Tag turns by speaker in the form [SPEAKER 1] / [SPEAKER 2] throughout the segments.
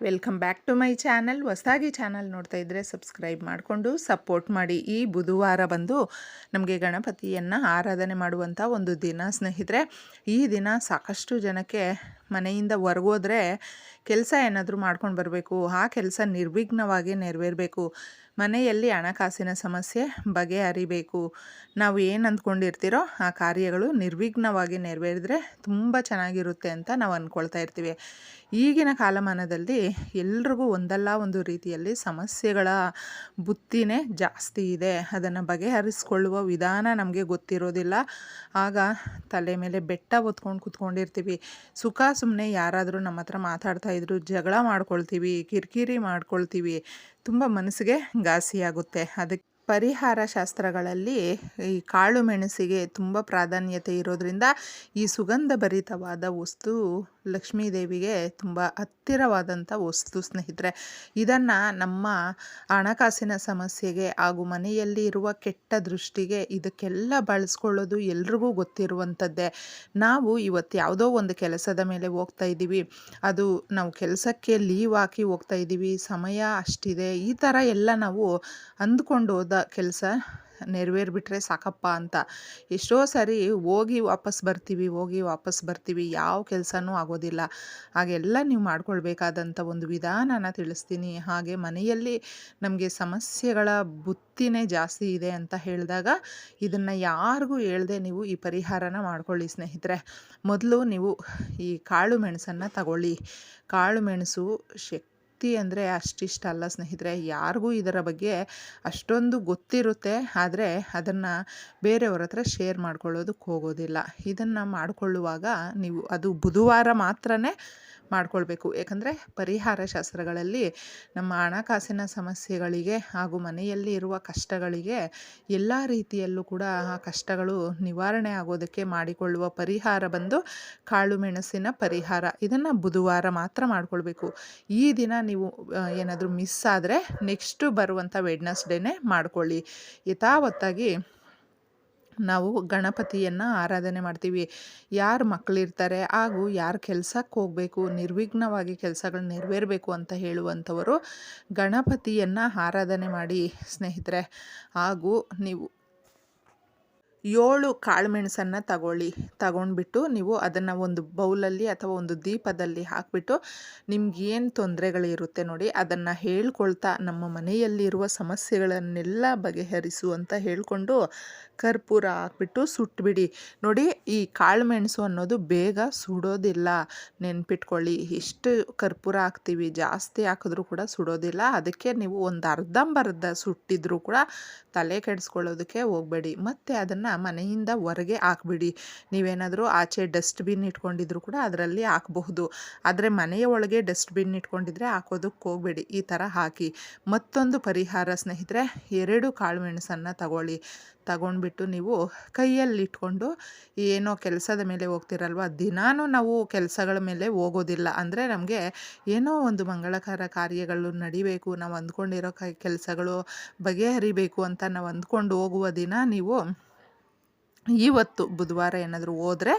[SPEAKER 1] Welcome back to my channel. ಹೊಸದಾಗಿ channel ನೋಡ್ತಾ ಇದ್ದರೆ ಸಬ್ಸ್ಕ್ರೈಬ್ ಮಾಡಿಕೊಂಡು ಸಪೋರ್ಟ್ ಮಾಡಿ. ಈ ಬುಧವಾರ ಬಂದು ನಮಗೆ ಗಣಪತಿಯನ್ನು ಆರಾಧನೆ ಮಾಡುವಂಥ ಒಂದು ದಿನ ಸ್ನೇಹಿತರೆ. ಈ ದಿನ ಸಾಕಷ್ಟು ಜನಕ್ಕೆ ಮನೆಯಿಂದ ಹೊರಗೋದ್ರೆ ಕೆಲಸ ಏನಾದರೂ ಮಾಡ್ಕೊಂಡು ಬರಬೇಕು. ಆ ಕೆಲಸ ನಿರ್ವಿಘ್ನವಾಗಿ ನೆರವೇರಬೇಕು. ಮನೆಯಲ್ಲಿ ಹಣಕಾಸಿನ ಸಮಸ್ಯೆ ಬಗೆಹರಿಬೇಕು ನಾವು ಏನು ಅಂದ್ಕೊಂಡಿರ್ತೀರೋ ಆ ಕಾರ್ಯಗಳು ನಿರ್ವಿಘ್ನವಾಗಿ ನೆರವೇರಿದ್ರೆ ತುಂಬ ಚೆನ್ನಾಗಿರುತ್ತೆ ಅಂತ ನಾವು ಅಂದ್ಕೊಳ್ತಾ ಇರ್ತೀವಿ. ಈಗಿನ ಕಾಲಮಾನದಲ್ಲಿ ಎಲ್ರಿಗೂ ಒಂದಲ್ಲ ಒಂದು ರೀತಿಯಲ್ಲಿ ಸಮಸ್ಯೆಗಳ ಬುತ್ತಿನೇ ಜಾಸ್ತಿ ಇದೆ. ಅದನ್ನು ಬಗೆಹರಿಸ್ಕೊಳ್ಳುವ ವಿಧಾನ ನಮಗೆ ಗೊತ್ತಿರೋದಿಲ್ಲ. ಆಗ ತಲೆ ಮೇಲೆ ಬೆಟ್ಟ ಒತ್ಕೊಂಡು ಕೂತ್ಕೊಂಡಿರ್ತೀವಿ. ಸುಖ ಸುಮ್ಮನೆ ಯಾರಾದರೂ ನಮ್ಮ ಹತ್ರ ಮಾತಾಡ್ತಾ ಇದ್ರು, ಜಗಳ ಮಾಡ್ಕೊಳ್ತೀವಿ, ಕಿರಿಕಿರಿ ಮಾಡ್ಕೊಳ್ತೀವಿ. ತುಂಬ ಮನಸ್ಸಿಗೆ ಘಾಸಿಯಾಗುತ್ತೆ. ಅದಕ್ಕೆ ಪರಿಹಾರ ಶಾಸ್ತ್ರಗಳಲ್ಲಿ ಈ ಕಾಳು ಮೆಣಸಿಗೆ ತುಂಬ ಪ್ರಾಧಾನ್ಯತೆ ಇರೋದರಿಂದ ಈ ಸುಗಂಧಭರಿತವಾದ ವಸ್ತು ಲಕ್ಷ್ಮೀ ದೇವಿಗೆ ತುಂಬ ಹತ್ತಿರವಾದಂಥ ವಸ್ತು ಸ್ನೇಹಿತರೆ, ಇದನ್ನು ನಮ್ಮ ಹಣಕಾಸಿನ ಸಮಸ್ಯೆಗೆ ಹಾಗೂ ಮನೆಯಲ್ಲಿ ಇರುವ ಕೆಟ್ಟ ದೃಷ್ಟಿಗೆ ಇದಕ್ಕೆಲ್ಲ ಬಳಸ್ಕೊಳ್ಳೋದು ಎಲ್ರಿಗೂ ಗೊತ್ತಿರುವಂಥದ್ದೇ ನಾವು ಇವತ್ತು ಯಾವುದೋ ಒಂದು ಕೆಲಸದ ಮೇಲೆ ಹೋಗ್ತಾ ಇದ್ದೀವಿ. ಅದು ನಾವು ಕೆಲಸಕ್ಕೆ ಲೀವ್ ಹಾಕಿ ಹೋಗ್ತಾ ಇದ್ದೀವಿ. ಸಮಯ ಅಷ್ಟಿದೆ. ಈ ಥರ ಎಲ್ಲ ನಾವು ಅಂದ್ಕೊಂಡು ಹೋದ ಕೆಲಸ ನೆರವೇರಿಬಿಟ್ರೆ ಸಾಕಪ್ಪ ಅಂತ. ಎಷ್ಟೋ ಸರಿ ಹೋಗಿ ವಾಪಸ್ ಬರ್ತೀವಿ, ಹೋಗಿ ವಾಪಸ್ ಬರ್ತೀವಿ, ಯಾವ ಕೆಲಸನೂ ಆಗೋದಿಲ್ಲ. ಹಾಗೆಲ್ಲ ನೀವು ಮಾಡ್ಕೊಳ್ಬೇಕಾದಂಥ ಒಂದು ವಿಧಾನನ ತಿಳಿಸ್ತೀನಿ. ಹಾಗೆ ಮನೆಯಲ್ಲಿ ನಮಗೆ ಸಮಸ್ಯೆಗಳ ಬುತ್ತಿನೇ ಜಾಸ್ತಿ ಇದೆ ಅಂತ ಹೇಳಿದಾಗ ಇದನ್ನು ಯಾರಿಗೂ ಹೇಳ್ದೆ ನೀವು ಈ ಪರಿಹಾರನ ಮಾಡ್ಕೊಳ್ಳಿ ಸ್ನೇಹಿತರೆ. ಮೊದಲು ನೀವು ಈ ಕಾಳು ಮೆಣಸನ್ನು ತಗೊಳ್ಳಿ. ಕಾಳು ಮೆಣಸು ಶಕ್ ಶಕ್ತಿ ಅಂದರೆ ಅಷ್ಟಿಷ್ಟ ಅಲ್ಲ ಸ್ನೇಹಿತರೆ. ಯಾರಿಗೂ ಇದರ ಬಗ್ಗೆ ಅಷ್ಟೊಂದು ಗೊತ್ತಿರುತ್ತೆ. ಆದರೆ ಅದನ್ನು ಬೇರೆಯವ್ರ ಹತ್ರ ಶೇರ್ ಮಾಡ್ಕೊಳ್ಳೋದಕ್ಕೆ ಹೋಗೋದಿಲ್ಲ. ಇದನ್ನು ಮಾಡಿಕೊಳ್ಳುವಾಗ ನೀವು ಅದು ಬುಧವಾರ ಮಾತ್ರನೇ ಮಾಡ್ಕೊಳ್ಬೇಕು. ಯಾಕಂದರೆ ಪರಿಹಾರ ಶಾಸ್ತ್ರಗಳಲ್ಲಿ ನಮ್ಮ ಹಣಕಾಸಿನ ಸಮಸ್ಯೆಗಳಿಗೆ ಹಾಗೂ ಮನೆಯಲ್ಲಿ ಇರುವ ಕಷ್ಟಗಳಿಗೆ ಎಲ್ಲ ರೀತಿಯಲ್ಲೂ ಕೂಡ ಆ ಕಷ್ಟಗಳು ನಿವಾರಣೆ ಆಗೋದಕ್ಕೆ ಮಾಡಿಕೊಳ್ಳುವ ಪರಿಹಾರ ಬಂದು ಕಾಳು ಮೆಣಸಿನ ಪರಿಹಾರ. ಇದನ್ನು ಬುಧವಾರ ಮಾತ್ರ ಮಾಡಿಕೊಳ್ಬೇಕು. ಈ ದಿನ ನೀವು ಏನಾದರೂ ಮಿಸ್ ಆದರೆ ನೆಕ್ಸ್ಟು ಬರುವಂಥ ವೆಡ್ನಸ್ಡೇನೆ ಮಾಡಿಕೊಳ್ಳಿ. ಯಥಾವತ್ತಾಗಿ ನಾವು ಗಣಪತಿಯನ್ನು ಆರಾಧನೆ ಮಾಡ್ತೀವಿ. ಯಾರು ಮಕ್ಕಳಿರ್ತಾರೆ ಹಾಗೂ ಯಾರು ಕೆಲಸಕ್ಕೆ ಹೋಗಬೇಕು, ನಿರ್ವಿಘ್ನವಾಗಿ ಕೆಲಸಗಳು ನೆರವೇರಬೇಕು ಅಂತ ಹೇಳುವಂಥವರು ಗಣಪತಿಯನ್ನು ಆರಾಧನೆ ಮಾಡಿ ಸ್ನೇಹಿತರೆ. ಹಾಗೂ ನೀವು ಏಳು ಕಾಳುಮೆಣಸನ್ನು ತಗೊಳ್ಳಿ. ತಗೊಂಡ್ಬಿಟ್ಟು ನೀವು ಅದನ್ನು ಒಂದು ಬೌಲಲ್ಲಿ ಅಥವಾ ಒಂದು ದೀಪದಲ್ಲಿ ಹಾಕಿಬಿಟ್ಟು ನಿಮ್ಗೇನು ತೊಂದರೆಗಳಿರುತ್ತೆ ನೋಡಿ ಅದನ್ನು ಹೇಳ್ಕೊಳ್ತಾ ನಮ್ಮ ಮನೆಯಲ್ಲಿರುವ ಸಮಸ್ಯೆಗಳನ್ನೆಲ್ಲ ಬಗೆಹರಿಸು ಅಂತ ಹೇಳಿಕೊಂಡು ಕರ್ಪೂರ ಹಾಕ್ಬಿಟ್ಟು ಸುಟ್ಬಿಡಿ. ನೋಡಿ ಈ ಕಾಳುಮೆಣಸು ಅನ್ನೋದು ಬೇಗ ಸುಡೋದಿಲ್ಲ. ನೆನ್ಪಿಟ್ಕೊಳ್ಳಿ. ಎಷ್ಟು ಕರ್ಪೂರ ಹಾಕ್ತೀವಿ. ಜಾಸ್ತಿ ಹಾಕಿದ್ರೂ ಕೂಡ ಸುಡೋದಿಲ್ಲ. ಅದಕ್ಕೆ ನೀವು ಒಂದು ಅರ್ಧಂಬರ್ಧ ಸುಟ್ಟಿದ್ರೂ ಕೂಡ ತಲೆ ಕೆಡಿಸ್ಕೊಳ್ಳೋದಕ್ಕೆ ಹೋಗಬೇಡಿ. ಮತ್ತು ಅದನ್ನು ಮನೆಯಿಂದ ಹೊರಗೆ ಹಾಕ್ಬಿಡಿ. ನೀವೇನಾದರೂ ಆಚೆ ಡಸ್ಟ್ಬಿನ್ ಇಟ್ಕೊಂಡಿದ್ರು ಕೂಡ ಅದರಲ್ಲಿ ಹಾಕಬಹುದು. ಆದರೆ ಮನೆಯ ಒಳಗೆ ಡಸ್ಟ್ಬಿನ್ ಇಟ್ಕೊಂಡಿದ್ರೆ ಹಾಕೋದಕ್ಕೆ ಹೋಗಬೇಡಿ. ಈ ಥರ ಹಾಕಿ. ಮತ್ತೊಂದು ಪರಿಹಾರ ಸ್ನೇಹಿತರೆ, ಎರಡು ಕಾಳುಮೆಣಸನ್ನು ತಗೊಳ್ಳಿ. ತಗೊಂಡ್ಬಿಟ್ಟು ನೀವು ಕೈಯಲ್ಲಿ ಇಟ್ಕೊಂಡು ಏನೋ ಕೆಲಸದ ಮೇಲೆ ಹೋಗ್ತಿರಲ್ವ? ದಿನಾನೂ ನಾವು ಕೆಲಸಗಳ ಮೇಲೆ ಹೋಗೋದಿಲ್ಲ. ಅಂದರೆ ನಮಗೆ ಏನೋ ಒಂದು ಮಂಗಳಕರ ಕಾರ್ಯಗಳು ನಡಿಬೇಕು. ನಾವು ಅಂದ್ಕೊಂಡಿರೋ ಕೆಲಸಗಳು ಬಗೆಹರಿಬೇಕು ಅಂತ ನಾವು ಅಂದ್ಕೊಂಡು ಹೋಗುವ ದಿನ ನೀವು ಇವತ್ತು ಬುಧವಾರ ಏನಾದರೂ ಹೋದರೆ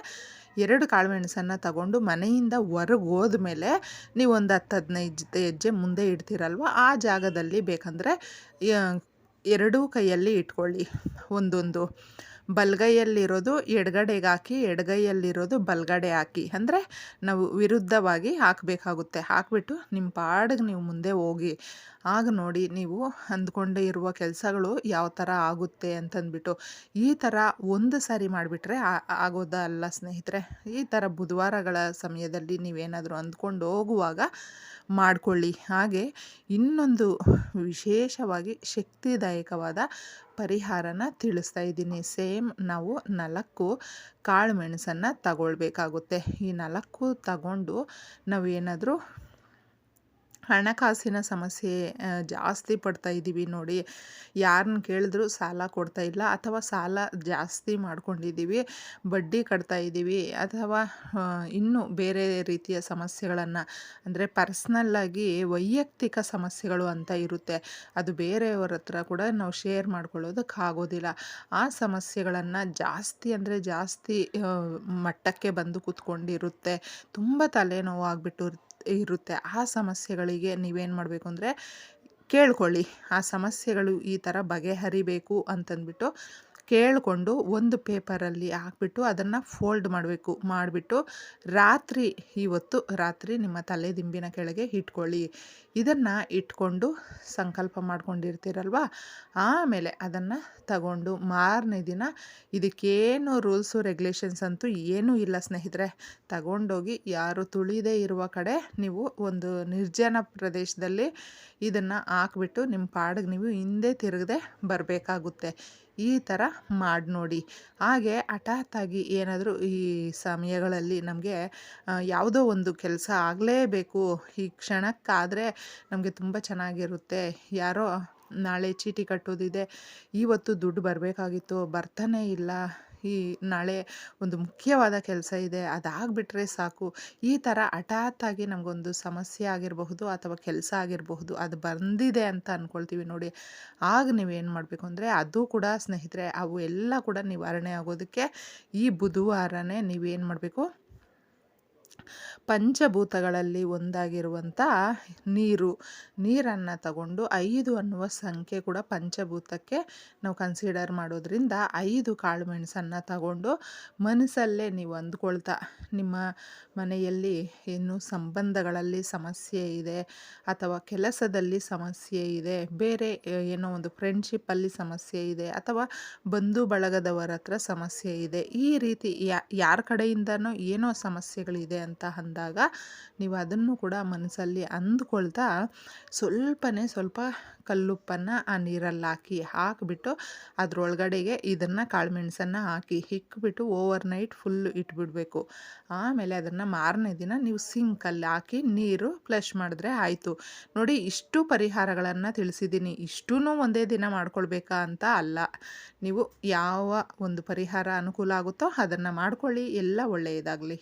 [SPEAKER 1] ಎರಡು ಕಾಳುಮೆಣಸನ್ನು ತಗೊಂಡು ಮನೆಯಿಂದ ಹೊರಗೆ ಹೋದ್ಮೇಲೆ ನೀವು ಒಂದು ಹತ್ತು ಹದಿನೈದು ಹೆಜ್ಜೆ ಮುಂದೆ ಇಡ್ತೀರಲ್ವ? ಆ ಜಾಗದಲ್ಲಿ ಬೇಕಂದರೆ ಎರಡೂ ಕೈಯಲ್ಲಿ ಇಟ್ಕೊಳ್ಳಿ. ಒಂದೊಂದು. ಬಲಗೈಯಲ್ಲಿರೋದು ಎಡಗಡೆಗೆ ಹಾಕಿ, ಎಡಗೈಯಲ್ಲಿರೋದು ಬಲಗಡೆ ಹಾಕಿ. ಅಂದರೆ ನಾವು ವಿರುದ್ಧವಾಗಿ ಹಾಕಬೇಕಾಗುತ್ತೆ. ಹಾಕಿಬಿಟ್ಟು ನಿಮ್ಮ ಪಾಡಿಗೆ ನೀವು ಮುಂದೆ ಹೋಗಿ. ಆಗ ನೋಡಿ ನೀವು ಅಂದ್ಕೊಂಡೇ ಇರುವ ಕೆಲಸಗಳು ಯಾವ ಥರ ಆಗುತ್ತೆ ಅಂತಂದ್ಬಿಟ್ಟು. ಈ ಥರ ಒಂದು ಸಾರಿ ಮಾಡಿಬಿಟ್ರೆ ಆಗೋದಲ್ಲ ಸ್ನೇಹಿತರೆ? ಈ ಥರ ಬುಧವಾರಗಳ ಸಮಯದಲ್ಲಿ ನೀವೇನಾದರೂ ಅಂದ್ಕೊಂಡು ಹೋಗುವಾಗ ಮಾಡಿಕೊಳ್ಳಿ. ಹಾಗೆ ಇನ್ನೊಂದು ವಿಶೇಷವಾಗಿ ಶಕ್ತಿದಾಯಕವಾದ ಪರಿಹಾರನ ತಿಳಿಸ್ತಾ ಇದ್ದೀನಿ. ಸೇಮ್ ನಾವು ನಾಲ್ಕು ಕಾಳು ಮೆಣಸನ್ನು ತಗೊಳ್ಬೇಕಾಗುತ್ತೆ. ಈ ನಾಲ್ಕು ತಗೊಂಡು ನಾವೇನಾದರೂ ಹಣಕಾಸಿನ ಸಮಸ್ಯೆ ಜಾಸ್ತಿ ಪಡ್ತಾ ಇದ್ದೀವಿ ನೋಡಿ. ಯಾರನ್ನ ಕೇಳಿದ್ರು ಸಾಲ ಕೊಡ್ತಾ ಇಲ್ಲ ಅಥವಾ ಸಾಲ ಜಾಸ್ತಿ ಮಾಡ್ಕೊಂಡಿದ್ದೀವಿ ಬಡ್ಡಿ ಕಟ್ತಾ ಇದ್ದೀವಿ ಅಥವಾ ಇನ್ನೂ ಬೇರೆ ರೀತಿಯ ಸಮಸ್ಯೆಗಳನ್ನು, ಅಂದರೆ ಪರ್ಸ್ನಲ್ಲಾಗಿ ವೈಯಕ್ತಿಕ ಸಮಸ್ಯೆಗಳು ಅಂತ ಇರುತ್ತೆ. ಅದು ಬೇರೆಯವರ ಹತ್ರ ಕೂಡ ನಾವು ಶೇರ್ ಮಾಡ್ಕೊಳ್ಳೋದಕ್ಕಾಗೋದಿಲ್ಲ ಆ ಸಮಸ್ಯೆಗಳನ್ನು ಜಾಸ್ತಿ ಅಂದರೆ ಜಾಸ್ತಿ ಮಟ್ಟಕ್ಕೆ ಬಂದು ಕೂತ್ಕೊಂಡಿರುತ್ತೆ. ತುಂಬ ತಲೆನೋವು ಆಗಿಬಿಟ್ಟು ಇರುತ್ತೆ. ಆ ಸಮಸ್ಯೆಗಳಿಗೆ ನೀವೇನು ಮಾಡಬೇಕು ಅಂದರೆ ಕೇಳ್ಕೊಳ್ಳಿ. ಆ ಸಮಸ್ಯೆಗಳು ಈ ಥರ ಬಗೆಹರಿಬೇಕು ಅಂತಂದ್ಬಿಟ್ಟು ಕೇಳಿಕೊಂಡು ಒಂದು ಪೇಪರಲ್ಲಿ ಹಾಕ್ಬಿಟ್ಟು ಅದನ್ನು ಫೋಲ್ಡ್ ಮಾಡಬೇಕು, ಮಾಡಿಬಿಟ್ಟು ರಾತ್ರಿ ಇವತ್ತು ರಾತ್ರಿ ನಿಮ್ಮ ತಲೆ ದಿಂಬಿನ ಕೆಳಗೆ ಇಟ್ಕೊಳ್ಳಿ. ಇದನ್ನು ಇಟ್ಕೊಂಡು ಸಂಕಲ್ಪ ಮಾಡ್ಕೊಂಡಿರ್ತೀರಲ್ವಾ? ಆಮೇಲೆ ಅದನ್ನು ತಗೊಂಡು ಮಾರನೇ ದಿನ ಇದಕ್ಕೇನು ರೂಲ್ಸು, ರೆಗ್ಯುಲೇಷನ್ಸ್ ಅಂತೂ ಏನೂ ಇಲ್ಲ ಸ್ನೇಹಿತರೆ. ತಗೊಂಡೋಗಿ ಯಾರು ತುಳಿದೇ ಇರುವ ಕಡೆ ನೀವು ಒಂದು ನಿರ್ಜನ ಪ್ರದೇಶದಲ್ಲಿ ಇದನ್ನು ಹಾಕ್ಬಿಟ್ಟು ನಿಮ್ಮ ಪಾಡಿಗೆ ನೀವು ಹಿಂದೆ ತಿರುಗದೆ ಬರಬೇಕಾಗುತ್ತೆ. ಈ ಥರ ಮಾಡಿ ನೋಡಿ. ಹಾಗೆ ಹಠಾತ್ತಾಗಿ ಏನಾದರೂ ಈ ಸಮಯಗಳಲ್ಲಿ ನಮಗೆ ಯಾವುದೋ ಒಂದು ಕೆಲಸ ಆಗಲೇಬೇಕು. ಈ ಕ್ಷಣಕ್ಕಾದರೆ ನಮಗೆ ತುಂಬ ಚೆನ್ನಾಗಿರುತ್ತೆ. ಯಾರೋ ನಾಳೆ ಚೀಟಿ ಕಟ್ಟೋದಿದೆ. ಇವತ್ತು ದುಡ್ಡು ಬರಬೇಕಾಗಿತ್ತು. ಬರ್ತಾನೇ ಇಲ್ಲ. ಈ ನಾಳೆ ಒಂದು ಮುಖ್ಯವಾದ ಕೆಲಸ ಇದೆ, ಅದಾಗ್ಬಿಟ್ರೆ ಸಾಕು. ಈ ಥರ ಹಠಾತ್ತಾಗಿ ನಮಗೊಂದು ಸಮಸ್ಯೆ ಆಗಿರಬಹುದು ಅಥವಾ ಕೆಲಸ ಆಗಿರಬಹುದು, ಅದು ಬಂದಿದೆ ಅಂತ ಅಂದ್ಕೊಳ್ತೀವಿ ನೋಡಿ. ಆಗ ನೀವೇನು ಮಾಡಬೇಕು ಅಂದರೆ, ಅದು ಕೂಡ ಸ್ನೇಹಿತರೆ, ಅವು ಎಲ್ಲ ಕೂಡ ನಿವಾರಣೆ ಆಗೋದಕ್ಕೆ ಈ ಬುಧವಾರನೇ ನೀವೇನು ಮಾಡಬೇಕು? ಪಂಚಭೂತಗಳಲ್ಲಿ ಒಂದಾಗಿರುವಂಥ ನೀರು. ನೀರನ್ನು ತಗೊಂಡು ಐದು ಅನ್ನುವ ಸಂಖ್ಯೆ ಕೂಡ ಪಂಚಭೂತಕ್ಕೆ ನಾವು ಕನ್ಸಿಡರ್ ಮಾಡೋದ್ರಿಂದ ಐದು ಕಾಳು ಮೆಣಸನ್ನು ತಗೊಂಡು ಮನಸ್ಸಲ್ಲೇ ನೀವು ಅಂದ್ಕೊಳ್ತಾ ನಿಮ್ಮ ಮನೆಯಲ್ಲಿ ಏನು ಸಂಬಂಧಗಳಲ್ಲಿ ಸಮಸ್ಯೆ ಇದೆ ಅಥವಾ ಕೆಲಸದಲ್ಲಿ ಸಮಸ್ಯೆ ಇದೆ, ಬೇರೆ ಏನೋ ಒಂದು ಫ್ರೆಂಡ್ಶಿಪ್ಪಲ್ಲಿ ಸಮಸ್ಯೆ ಇದೆ ಅಥವಾ ಬಂಧು ಬಳಗದವರ ಹತ್ರ ಸಮಸ್ಯೆ ಇದೆ, ಈ ರೀತಿ ಯಾರ ಕಡೆಯಿಂದನೋ ಏನೋ ಸಮಸ್ಯೆಗಳಿದೆ ಅಂತ ಅಂದಾಗ ನೀವು ಅದನ್ನು ಕೂಡ ಮನಸ್ಸಲ್ಲಿ ಅಂದ್ಕೊಳ್ತಾ ಸ್ವಲ್ಪನೇ ಸ್ವಲ್ಪ ಕಲ್ಲುಪ್ಪನ್ನು ಆ ನೀರಲ್ಲಿ ಹಾಕಿ ಹಾಕಿಬಿಟ್ಟು ಅದರೊಳಗಡೆಗೆ ಇದನ್ನು ಕಾಳುಮೆಣಸನ್ನು ಹಾಕಿ ಇಕ್ಬಿಟ್ಟು ಓವರ್ ನೈಟ್ ಫುಲ್ಲು ಇಟ್ಬಿಡಬೇಕು. ಆಮೇಲೆ ಅದನ್ನು ಮಾರನೇ ದಿನ ನೀವು ಸಿಂಕಲ್ಲಿ ಹಾಕಿ ನೀರು ಫ್ಲಶ್ ಮಾಡಿದ್ರೆ ಆಯಿತು. ನೋಡಿ, ಇಷ್ಟು ಪರಿಹಾರಗಳನ್ನು ತಿಳಿಸಿದ್ದೀನಿ. ಇಷ್ಟೂ ಒಂದೇ ದಿನ ಮಾಡ್ಕೊಳ್ಬೇಕಾ ಅಂತ ಅಲ್ಲ. ನೀವು ಯಾವ ಒಂದು ಪರಿಹಾರ ಅನುಕೂಲ ಆಗುತ್ತೋ ಅದನ್ನು ಮಾಡ್ಕೊಳ್ಳಿ. ಎಲ್ಲ ಒಳ್ಳೆಯದಾಗಲಿ.